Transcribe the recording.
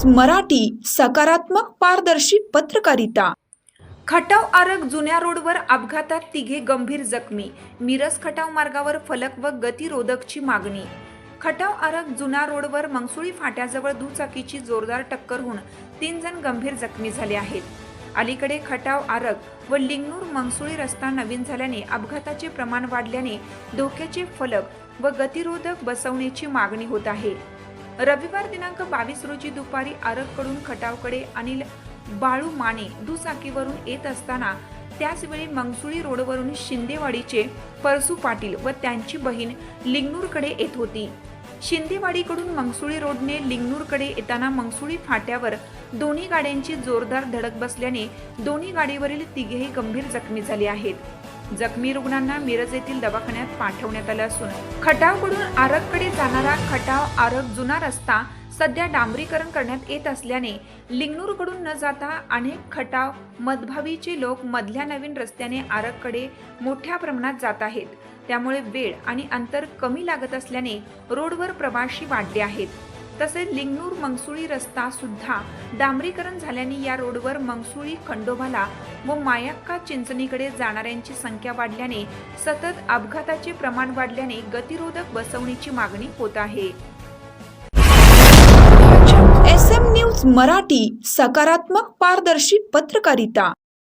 News Marathi सकारात्मक पारदर्शी पत्रकारिता. खटाव आरग जुन्या रोडवर अपघातात तिघे गंभीर जखमी. मिरज खटाव मार्गावर फलक व गतिरोधकची मागणी. खटाव आरग जुना रोडवर मंगसुळी फाट्याजवळ दुचाकीची जोरदार टक्कर होऊन तीन जण गंभीर जखमी झाले आहेत. अलीकडे खटाव आरग व लिंगनूर मंगसुळी रस्ता नवीन झाल्याने अपघाताचे प्रमाण वाढल्याने धोक्याचे फलक व गतिरोधक बसवण्याची मागणी होत आहे. रविवार दिनांक बावीस रोजी दुपारी आरगकडून खटावकडे अनिल बाळू माने दुचाकीवरून येत असताना त्याचवेळी मंगसुळी रोडवरून शिंदेवाडीचे परसू पाटील व त्यांची बहीण लिंगनूरकडे येत होती. शिंदेवाडीकडून मंगसुळी रोडने लिंगनूरकडे येताना मंगसुळी फाट्यावर दोन्ही गाड्यांची जोरदार धडक बसल्याने दोन्ही गाडीवरील तिघेही गंभीर जखमी झाले आहेत. जखमी रुग्णांना मिरज येथील दवाखान्यात पाठवण्यात आलं असून खटावकडून आरगकडे जाणारा खटाव आरग जुना रस्ता सध्या डांबरीकरण करण्यात येत असल्याने लिंगनूरकडून न जाता अनेक खटाव मदभावीचे लोक मधल्या नवीन रस्त्याने आरगकडे मोठ्या प्रमाणात जात आहेत. त्यामुळे वेळ आणि अंतर कमी लागत असल्याने रोडवर प्रवाशी वाढले आहेत. तसेच लिंगनूर मंगसुळी रस्ता सुद्धा डांबरीकरण झाल्याने या रोडवर मंगसुळी खंडोबाला व मायक्का चिंचणीकडे जाणाऱ्यांची संख्या वाढल्याने सतत अपघाताचे प्रमाण वाढल्याने गतिरोधक बसवण्याची मागणी होत आहे. एस एम न्यूज मराठी सकारात्मक पारदर्शी पत्रकारिता.